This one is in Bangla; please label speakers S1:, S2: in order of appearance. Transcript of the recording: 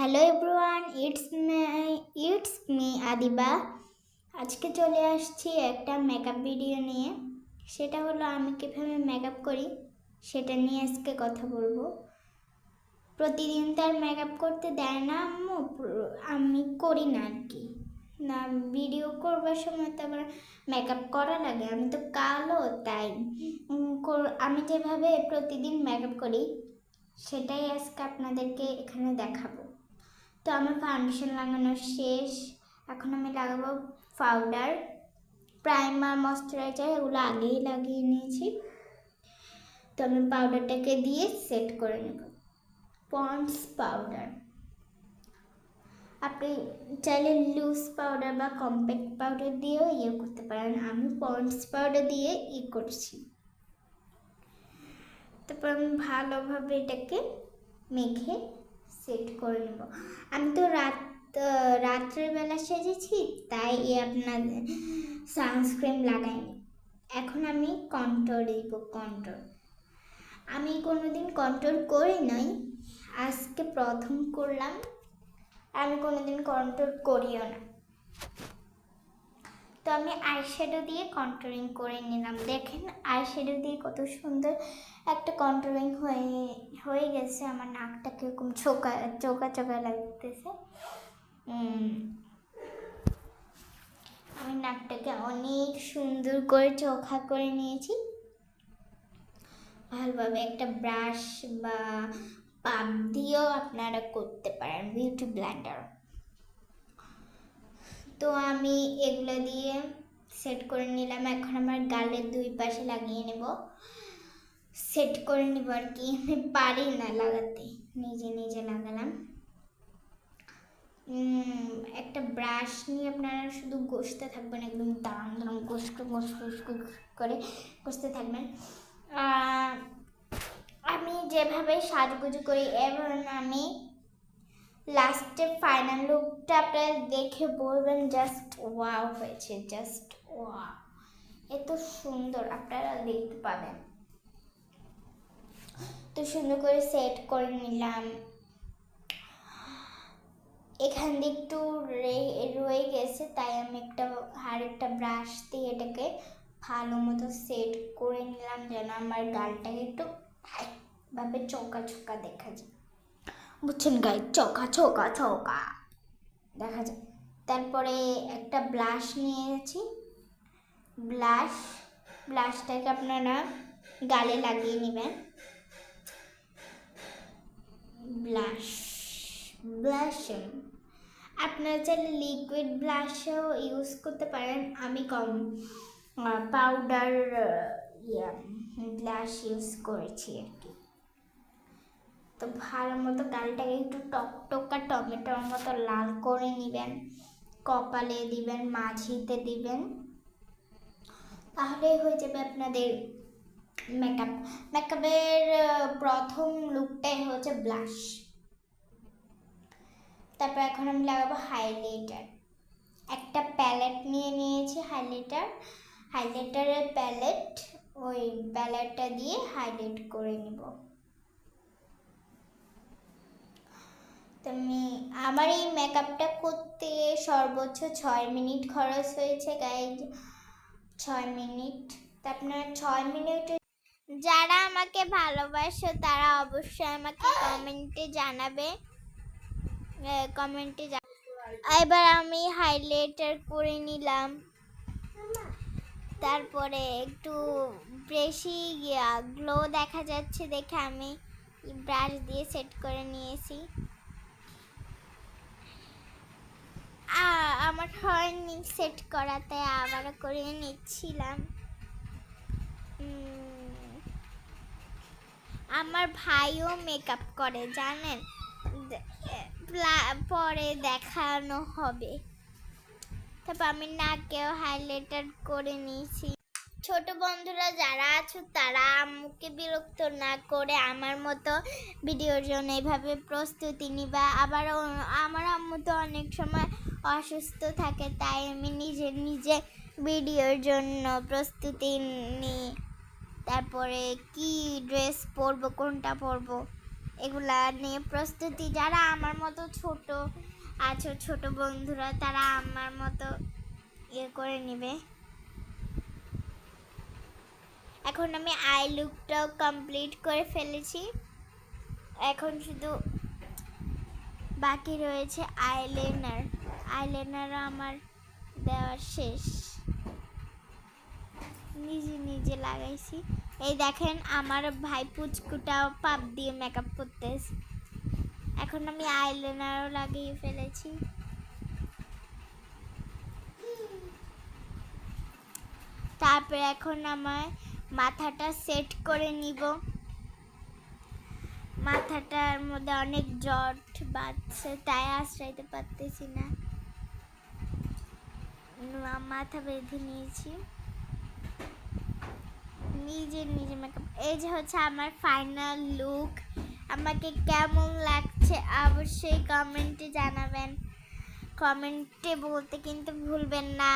S1: Hello everyone it's it's me Adiba আজকে চলে আসছি একটা মেকআপ ভিডিও নিয়ে। সেটা হলো আমি কীভাবে মেকআপ করি, সেটা নিয়ে আজকে কথা বলব। প্রতিদিন তার মেকআপ করতে দেয় না আম্মু, আমি করি না আর কি। না ভিডিও করবার সময় তো আবার মেকআপ করা লাগে, আমি তো কালো, তাই। আমি যেভাবে প্রতিদিন মেকআপ করি, সেটাই আজকে আপনাদেরকে এখানে দেখাবো। তো আমার ফাউন্ডেশন লাগানো শেষ। এখন আমি লাগাবো পাউডার প্রাইমার ময়শ্চারাইজার এগুলো আগেই লাগিয়ে নিয়েছি। তো আমি পাউডারটাকে দিয়ে সেট করে নেব। পন্ডস পাউডার আপনি চাইলে লুজ পাউডার বা কম্প্যাক্ট পাউডার দিয়েও ইয়ে করতে পারেন। আমি পন্ডস পাউডার দিয়ে ই করছি। তারপর আমি ভালোভাবে এটাকে মেখে সেট করে নেব। আমি তো রাত রাত্রেবেলা সেজেছি, তাই এ আপনার সানস্ক্রিন লাগাইনি। এখন আমি কন্ট্রোল দিব কন্ট্রোল আমি কোনো দিন কন্ট্রোল করি নাই, আজকে প্রথম করলাম, আমি কোনো দিন কন্ট্রোল করিও না। তো আমি আইশ্যাডো দিয়ে কন্ট্রোলিং করে নিলাম। দেখেন আইশ্যাডো দিয়ে কত সুন্দর একটা কন্ট্রোলিং হয়ে হয়ে গেছে। আমার নাকটা কীরকম চোকা চোকা চোকা লাগতেছে। আমি নাকটাকে অনেক সুন্দর করে চোখা করে নিয়েছি। ভালোভাবে একটা ব্রাশ বা পাপ দিয়েও আপনারা করতে পারেন বিউটি ব্ল্যান্ডার তো আমি এগুলো দিয়ে সেট করে নিলাম। এখন আমার গালের দুই পাশে লাগিয়ে নেব। সেট করে নেব আর কি। আমি পারি না লাগাতে। নিজে নিজে লাগালাম। একটা ব্রাশ নিয়ে আপনারা শুধু ঘষতে থাকবেন, একদম দাম দাম ঘষ ঘষ ঘষ ঘষ করে ঘষতে থাকবেন। আমি যেভাবে সাজগুজু করি এবং আমি লাস্টে ফাইনাল লুকটা আপনারা দেখে বলবেন জাস্ট ওয়াও হয়েছে জাস্ট ওয়াও এত সুন্দর আপনারা দেখতে পাবেন। তো সুন্দর করে সেট করে নিলাম। এখান দিয়ে একটু রয়ে গেছে, তাই আমি একটা আর একটা ব্রাশ দিয়ে এটাকে ভালো মতো সেট করে নিলাম, যেন আমার গালটাকে একটু ভাবে চোকা চোকা দেখা যায়। বুঝছেন গায়ে চোকা চোকা চোকা দেখা যায় তারপরে একটা ব্লাশ নিয়ে নিয়েছি। ব্লাশ ব্লাশটাকে আপনারা গালে লাগিয়ে নেবেন। ব্লাশ ব্লাশিং আপনারা চাইলে লিকুইড ব্লাশও ইউজ করতে পারেন। আমি কম পাউডার ব্লাশ ইউজ করেছি। তো ভালো মতো গালটাকে একটু টকটকা টমেটোর মতো লাল করে নেবেন। কপালে দিবেন, মাঝিতে দিবেন। তাহলেই হয়ে যাবে আপনাদের মেকআপ মেকআপের প্রথম লুকটাই হচ্ছে ব্লাশ তারপর এখন আমি লাগাবো হাইলাইটার একটা প্যালেট নিয়ে নিয়েছি হাইলাইটার হাইলাইটারের প্যালেট ওই প্যালেটটা দিয়ে হাইলাইট করে নিব। আমি, আমার এই মেকআপটা করতে সর্বোচ্চ ছয় মিনিট খরচ হয়েছে গাইজ ছয় মিনিট। আপনার ছয় মিনিটে যারা আমাকে ভালোবাসো, তারা অবশ্যই আমাকে কমেন্টে জানাবে। কমেন্টে এবার আমি হাইলাইটার করে নিলাম। তারপরে একটু বেশি গ্লো দেখা যাচ্ছে দেখে আমি ব্রাশ দিয়ে সেট করে নিয়েছি। আমার হয়নি সেট করাতে আবার করে নিচ্ছিলাম। আমার ভাইও মেকআপ করে, জানেন? পরে দেখানো হবে। তারপর আমি নাকেও হাইলাইটার করে নিয়েছি। ছোট বন্ধুরা যারা আছো, তারা আম্মুকে বিরক্ত না করে আমার মতো ভিডিওর জন্য এভাবে প্রস্তুতি নিবা। আবার আমার আম্মু তো অনেক সময় অসুস্থ থাকে, তাই আমি নিজে নিজে ভিডিওর জন্য প্রস্তুতি নিই তারপরে কি ড্রেস পরবো, কোনটা পরবো, এগুলা নিয়ে প্রস্তুতি। যারা আমার মতো ছোট আছো, ছোট বন্ধুরা, তারা আমার মতো ইয়ে করে নেবে। এখন আমি আই লুকটাও কমপ্লিট করে ফেলেছি। এখন শুধু বাকি রয়েছে আইলাইনার আইলাইনারও আমার দেওয়া শেষ। নিজে নিজে লাগাইছি। এই দেখেন আমার ভাই পুচকুটাও পাপ দিয়ে মেকআপ করতেছে। এখন আমি আইলাইনারও লাগিয়ে ফেলেছি। তারপরে এখন আমার মাথাটা সেট করে নিব। মাথাটার মধ্যে অনেক জট বাঁধছে তাই আশ্রাইতে পারতেছি না। মাথা বেঁধে নিয়েছি। নিজে নিজে মেকআপ এই যে হচ্ছে আমার ফাইনাল লুক আমাকে কেমন লাগছে অবশ্যই কমেন্টে জানাবেন। কমেন্টে বলতে কিন্তু ভুলবেন না।